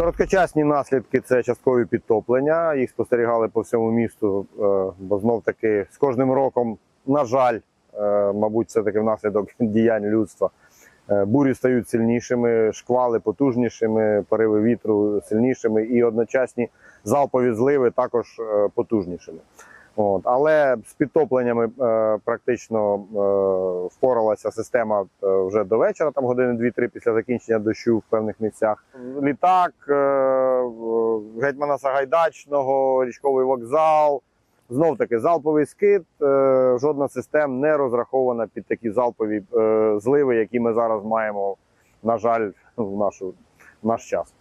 Короткочасні наслідки це часткові підтоплення. Їх спостерігали по всьому місту, е, бо знов таки з кожним роком, на жаль, е, мабуть, це таки внаслідок діянь людства. е, Бурі стають сильнішими, шквали потужнішими, пориви вітру сильнішими і одночасні залпові зливи також потужнішими. От. Але з підтопленнями е, практично е, впоралася система е, вже до вечора, там години 2-3 після закінчення дощу в певних місцях. Літак, е, Гетьмана Сагайдачного, річковий вокзал. Знов таки залповий скид. Е, жодна з систем не розрахована під такі залпові е, зливи, які ми зараз маємо, на жаль, в нашу, в наш час.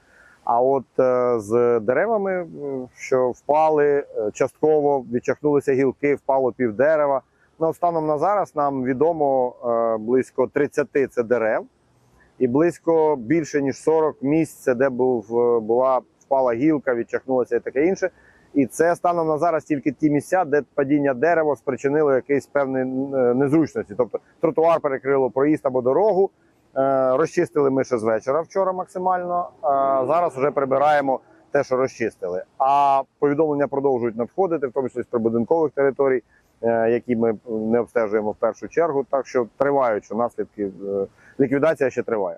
А от е, з деревами, що впали, е, частково відчахнулися гілки, впало пів дерева. Ну, станом на зараз нам відомо е, близько 30 це дерев, і близько більше ніж 40 місць, де був, була впала гілка, відчахнулася і таке інше. І це станом на зараз тільки ті місця, де падіння дерева спричинило якісь певні е, незручності. Тобто тротуар перекрило проїзд або дорогу. Е, Розчистили ми ще з вечора вчора максимально. Зараз вже прибираємо те, що розчистили. А повідомлення продовжують надходити, в тому числі з прибудинкових територій, е, які ми не обстежуємо в першу чергу. Так що тривають, що наслідки е, ліквідація ще триває.